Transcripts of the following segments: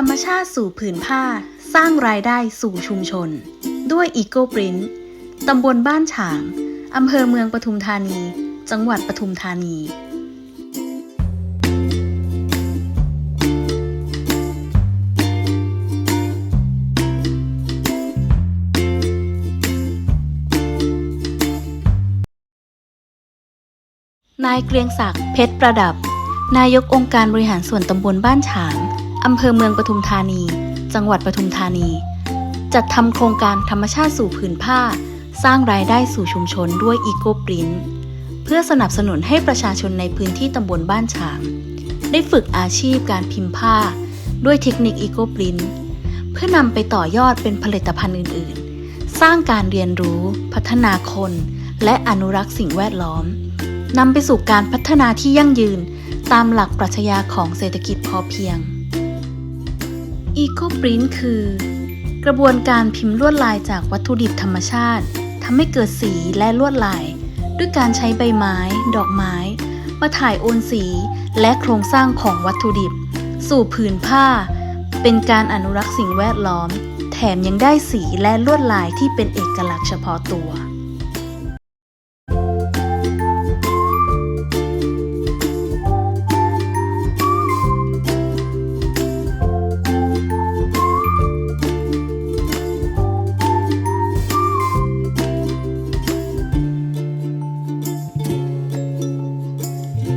ธรรมชาติสู่ผืนผ้า สร้างรายได้สู่ชุมชน ด้วยอีโกปรินตำบลบ้านฉาง อำเภอเมืองปทุมธานี จังหวัดปทุมธานีนายเกรียงศักดิ์เพชรประดับ นายกองค์การบริหารส่วนตำบลบ้านฉาง อำเภอเมืองปทุมธานี จังหวัดปทุมธานี จัดทำโครงการธรรมชาติสู่ผืนผ้า สร้างรายได้สู่ชุมชนด้วยอีโกปรินเพื่อสนับสนุนให้ประชาชนในพื้นที่ตำบลบ้านฉาง ได้ฝึกอาชีพการพิมพ์ผ้า ด้วยเทคนิคอีโกปรินเพื่อนำไปต่อยอดเป็นผลิตภัณฑ์อื่น ๆ สร้างการเรียนรู้ พัฒนาคน และอนุรักษ์สิ่งแวดล้อมนำไปสู่การพัฒนาที่ยั่งยืนตามหลักปรัชญาของเศรษฐกิจพอเพียง Eco Print คือ กระบวนการพิมพ์ลวดลายจากวัตถุดิบธรรมชาติทำให้เกิดสีและลวดลาย ด้วยการใช้ใบไม้ ดอกไม้ มาถ่ายโอนสีและโครงสร้างของวัตถุดิบ สู่ผืนผ้า เป็นการอนุรักษ์สิ่งแวดล้อม แถมยังได้สีและลวดลายที่เป็นเอกลักษณ์เฉพาะตัว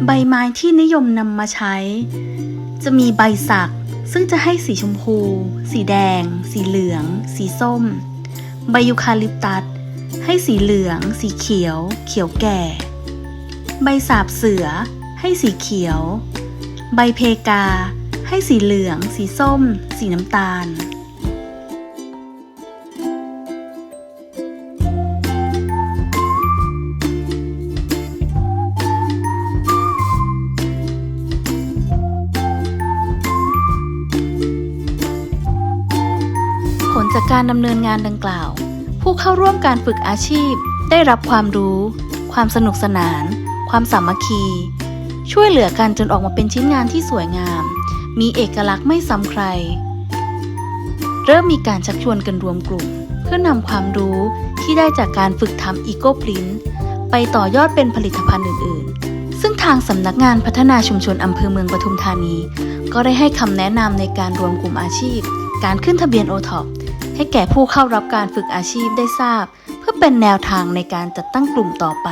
ใบไม้ที่นิยมนำมาใช้ จะมีใบสัก ซึ่งจะให้สีชมพู สีแดง สีเหลือง สีส้ม ใบยูคาลิปตัส ให้สีเหลือง สีเขียว เขียวแก่ ใบสาบเสือ ให้สีเขียว ใบเพกา ให้สีเหลือง สีส้ม สีน้ำตาล ลจากการดำเนินงานดังกล่าว ผู้เข้าร่วมการฝึกอาชีพ ได้รับความรู้ ความสนุกสนาน ความสามัคคี ช่วยเหลือกันจนออกมาเป็นชิ้นงานที่สวยงาม มีเอกลักษณ์ไม่ซ้ำใคร เริ่มมีการชักชวนกันรวมกลุ่ม เพื่อนำความรู้ที่ได้จากการฝึกทำอีโกพลินไปต่อยอดเป็นผลิตภัณฑ์อื่น ๆ ซึ่งทางสำนักงานพัฒนาชุมชนอำเภอเมืองปทุมธานี ก็ได้ให้คำแนะนำในการรวมกลุ่มอาชีพ การขึ้นทะเบียนโอท็อป ให้แก่ผู้เข้ารับการฝึกอาชีพได้ทราบ เพื่อเป็นแนวทางในการจัดตั้งกลุ่มต่อไป